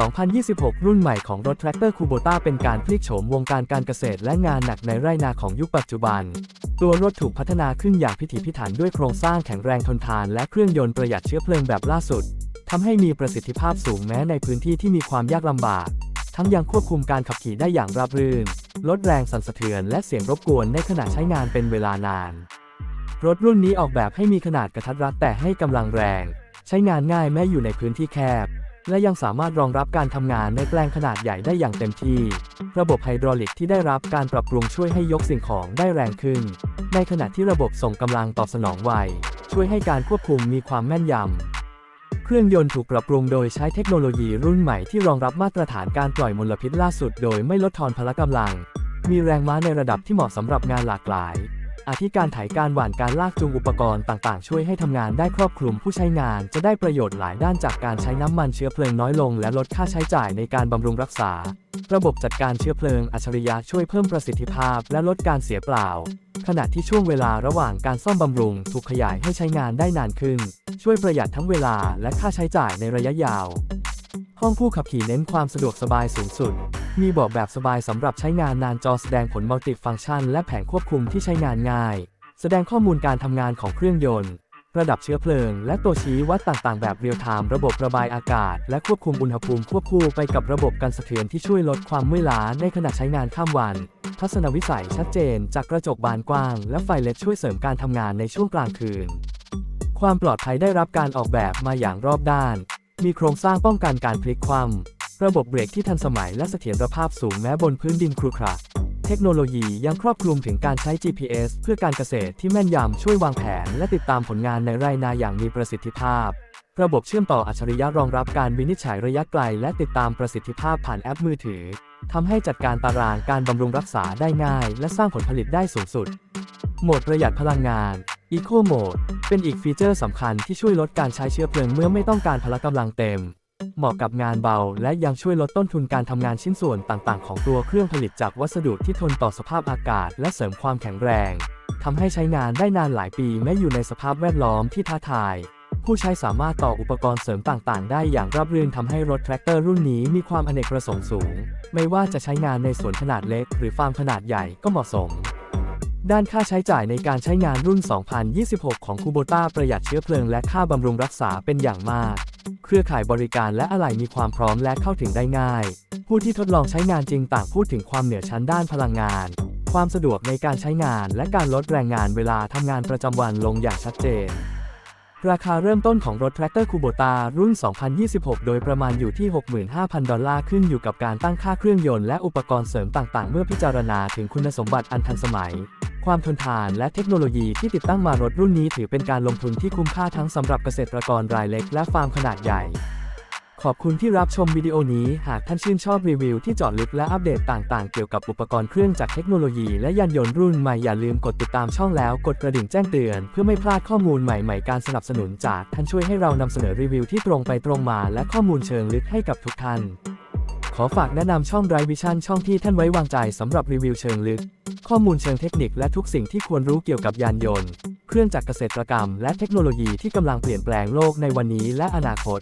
2026 รุ่นใหม่ของรถแทรกเตอร์คูโบต้าเป็นการพลิกโฉมวงการการเกษตรและงานหนักในไร่นาของยุคปัจจุบัน ตัวรถถูกพัฒนาขึ้นอย่างพิถีพิถันด้วยโครงสร้างแข็งแรงทนทานและเครื่องยนต์ประหยัดเชื้อเพลิงแบบล่าสุดทำให้มีประสิทธิภาพสูงแม้ในพื้นที่ที่มีความยากลำบาก ทั้งยังควบคุมการขับขี่ได้อย่างราบรื่น ลดแรงสั่นสะเทือนและเสียงรบกวนในขณะใช้งานเป็นเวลานาน รถรุ่นนี้ออกแบบให้มีขนาดกระทัดรัดแต่ให้กำลังแรง ใช้งานง่ายแม้อยู่ในพื้นที่แคบ และยังสามารถรองรับการทำงานในแปลงขนาดใหญ่ได้อย่างเต็มที่ ระบบไฮดรอลิกที่ได้รับการปรับปรุงช่วยให้ยกสิ่งของได้แรงขึ้น ในขณะที่ระบบส่งกำลังตอบสนองไว ช่วยให้การควบคุมมีความแม่นยำ เครื่องยนต์ถูกปรับปรุงโดยใช้เทคโนโลยีรุ่นใหม่ที่รองรับมาตรฐานการปล่อยมลพิษล่าสุด โดยไม่ลดทอนพละกำลัง มีแรงม้าในระดับที่เหมาะสำหรับงานหลากหลาย อาทิการไถการหว่านการลากจูงอุปกรณ์ต่างๆ ช่วยให้ทำงานได้ครอบคลุมผู้ใช้งาน จะได้ประโยชน์หลายด้านจากการใช้น้ำมันเชื้อเพลิงน้อยลง และลดค่าใช้จ่ายในการบำรุงรักษา ระบบจัดการเชื้อเพลิงอัจฉริยะช่วยเพิ่มประสิทธิภาพ และลดการเสียเปล่า ขณะที่ช่วงเวลาระหว่างการซ่อมบำรุง ถูกขยายให้ใช้งานได้นานขึ้น ช่วยประหยัดทั้งเวลาและค่าใช้จ่ายในระยะยาว ห้องผู้ขับขี่เน้นความสะดวกสบายสูงสุด มีเบาะแบบสบายสำหรับใช้งานนานจอแสดงผลมัลติฟังก์ชัน และแผงควบคุมที่ใช้งานง่าย แสดงข้อมูลการทำงานของเครื่องยนต์ระดับเชื้อเพลิง และตัวชี้วัดต่างๆ แบบเรียลไทม์ระบบระบายอากาศ และควบคุมอุณหภูมิควบคู่ไปกับระบบกันสะเทือนที่ช่วยลดความเมื่อยล้าในขณะใช้งานข้ามวัน ทัศนวิสัยชัดเจน จากกระจกบานกว้าง และไฟเลดช่วยเสริมการทำงานในช่วงกลางคืน ความปลอดภัยได้รับการออกแบบมาอย่างรอบด้าน มีโครงสร้างป้องกันการพลิกคว่ำ ระบบเบรกที่ทันสมัยและเสถียรภาพสูงแม้บนพื้นดินครุขระเทคโนโลยียังครอบคลุมถึงการใช้ GPS เพื่อการเกษตรที่แม่นยำช่วยวางแผน และติดตามผลงานในไร่นาอย่างมีประสิทธิภาพ ระบบเชื่อมต่ออัจฉริยะรองรับการวินิจฉัยระยะไกล และติดตามประสิทธิภาพผ่านแอปมือถือทำให้จัดการตารางการบำรุงรักษาได้ง่าย และสร้างผลผลิตได้สูงสุด โหมดประหยัดพลังงาน Eco Mode เป็นอีกฟีเจอร์สำคัญที่ช่วยลดการใช้เชื้อเพลิงเมื่อไม่ต้องการพละกำลังเต็ม เหมาะกับงานเบา และยังช่วยลดต้นทุนการทำงานชิ้นส่วนต่างๆ ของตัวเครื่องผลิตจากวัสดุที่ทนต่อสภาพอากาศ และเสริมความแข็งแรงทำให้ใช้งานได้นานหลายปีแม้อยู่ในสภาพแวดล้อมที่ท้าทาย ผู้ใช้สามารถต่ออุปกรณ์เสริมต่างๆ ได้อย่างราบรื่นทำให้รถแทรกเตอร์รุ่นนี้มีความอเนกประสงค์สูง ไม่ว่าจะใช้งานในสวนขนาดเล็ก หรือฟาร์มขนาดใหญ่ก็เหมาะสม ด้านค่าใช้จ่ายในการใช้งานรุ่น 2026 ของคูโบต้าประหยัดเชื้อเพลิงและค่าบำรุงรักษาเป็นอย่างมาก เครือข่ายบริการและอะไหล่มีความพร้อมและเข้าถึงได้ง่าย ผู้ที่ทดลองใช้งานจริงต่างพูดถึงความเหนือชั้นด้านพลังงาน ความสะดวกในการใช้งานและการลดแรงงานเวลาทำงานประจำวันลงอย่างชัดเจน ราคาเริ่มต้นของรถแทรกเตอร์คูโบตารุ่น 2026 โดยประมาณอยู่ที่ 65,000 ดอลลาร์ขึ้นอยู่กับการตั้งค่าเครื่องยนต์และอุปกรณ์เสริมต่างๆ เมื่อพิจารณาถึงคุณสมบัติอันทันสมัย ความทนทานและเทคโนโลยีที่ติดตั้งมารถรุ่นนี้ถือเป็นการลงทุนที่คุ้มค่าทั้งสำหรับเกษตรกรรายเล็กและฟาร์มขนาดใหญ่ ขอบคุณที่รับชมวิดีโอนี้ หากท่านชื่นชอบรีวิวที่เจาะลึกและอัปเดตต่างๆ เกี่ยวกับอุปกรณ์เครื่องจักรเทคโนโลยีและยานยนต์รุ่นใหม่อย่าลืมกดติดตามช่องแล้วกดกระดิ่งแจ้งเตือน เพื่อไม่พลาดข้อมูลใหม่ๆ การสนับสนุนจากท่านช่วยให้เรานำเสนอรีวิวที่ตรงไปตรงมา และข้อมูลเชิงลึกให้กับทุกท่าน ขอฝากแนะนำช่อง Drive Vision ช่องที่ท่านไว้วางใจสำหรับรีวิวเชิงลึก ข้อมูลเชิงเทคนิคและทุกสิ่งที่ควรรู้เกี่ยวกับยานยนต์ เครื่องจักรเกษตรกรรม และเทคโนโลยีที่กำลังเปลี่ยนแปลงโลกในวันนี้และอนาคต